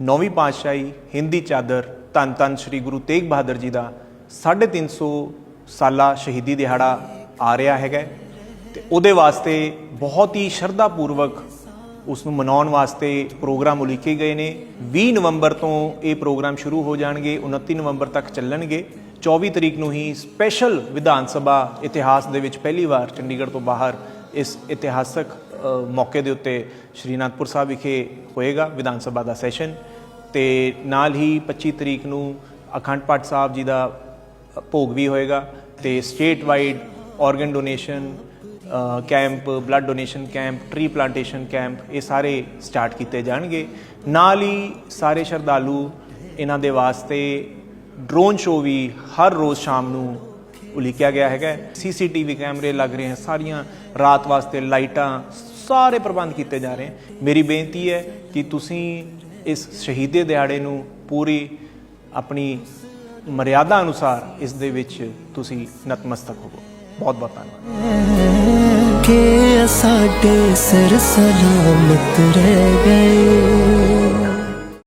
ਨੌਵੀਂ ਪਾਤਸ਼ਾਹੀ, ਹਿੰਦੀ ਚਾਦਰ, ਧੰਨ ਧੰਨ ਸ੍ਰੀ ਗੁਰੂ ਤੇਗ ਬਹਾਦਰ ਜੀ ਦਾ 350 ਸਾਲਾ ਸ਼ਹੀਦੀ ਦਿਹਾੜਾ ਆ ਰਿਹਾ ਹੈਗਾ ਤੇ ਉਹਦੇ ਵਾਸਤੇ ਬਹੁਤ ਹੀ ਸ਼ਰਧਾ ਪੂਰਵਕ ਉਸ ਨੂੰ ਮਨਾਉਣ ਵਾਸਤੇ ਪ੍ਰੋਗਰਾਮ ਉਲੀਕੇ ਗਏ ਨੇ। 20 ਨਵੰਬਰ ਤੋਂ ਇਹ ਪ੍ਰੋਗਰਾਮ ਸ਼ੁਰੂ ਹੋ ਜਾਣਗੇ 29 ਨਵੰਬਰ ਤੱਕ ਚੱਲਣਗੇ। 24 ਤਰੀਕ ਨੂੰ ਹੀ ਸਪੈਸ਼ਲ ਵਿਧਾਨ ਸਭਾ ਇਤਿਹਾਸ ਦੇ ਵਿੱਚ ਪਹਿਲੀ ਵਾਰ ਚੰਡੀਗੜ੍ਹ ਤੋਂ ਬਾਹਰ ਇਸ ਇਤਿਹਾਸਕ ਮੌਕੇ ਦੇ ਉੱਤੇ ਸ਼੍ਰੀ ਅਨੰਦਪੁਰ ਸਾਹਿਬ ਵਿਖੇ ਹੋਏਗਾ ਵਿਧਾਨ ਸਭਾ ਦਾ ਸੈਸ਼ਨ ਤੇ ਨਾਲ ਹੀ 25 ਤਰੀਕ ਨੂੰ ਅਖੰਡ ਪਾਠ ਸਾਹਿਬ ਜੀ ਦਾ ਭੋਗ ਵੀ ਹੋਏਗਾ ਤੇ state wide organ donation camp blood donation camp tree plantation camp ਇਹ ਸਾਰੇ ਸਟਾਰਟ ਕੀਤੇ ਜਾਣਗੇ। ਨਾਲ ਹੀ ਸਾਰੇ ਸ਼ਰਧਾਲੂ ਇਹਨਾਂ ਦੇ ਵਾਸਤੇ ਡਰੋਨ ਸ਼ੋਅ ਵੀ ਹਰ ਰੋਜ਼ ਸ਼ਾਮ ਨੂੰ ਉਲੀਕਿਆ ਗਿਆ ਹੈਗਾ। ਸੀਸੀਟੀਵੀ ਕੈਮਰੇ ਲੱਗ ਰਹੇ ਹਨ ਸਾਰੀਆਂ, ਰਾਤ ਵਾਸਤੇ ਲਾਈਟਾਂ ਸਾਰੇ ਪ੍ਰਬੰਧ ਕੀਤੇ ਜਾ ਰਹੇ ਹਨ। ਮੇਰੀ ਬੇਨਤੀ ਹੈ ਕਿ ਤੁਸੀਂ ਇਸ ਸ਼ਹੀਦੇ ਦਿਹਾੜੇ ਨੂੰ ਪੂਰੀ ਆਪਣੀ ਮਰਿਆਦਾ ਅਨੁਸਾਰ ਇਸ ਦੇ ਵਿੱਚ ਤੁਸੀਂ ਨਤਮਸਤਕ ਹੋਵੋ। ਬਹੁਤ ਬਹੁਤ ਧੰਨਵਾਦ। ਕਿ ਸਾਡੇ ਸਿਰ ਸਲਾਮਤ ਰਹਿ ਗਏ।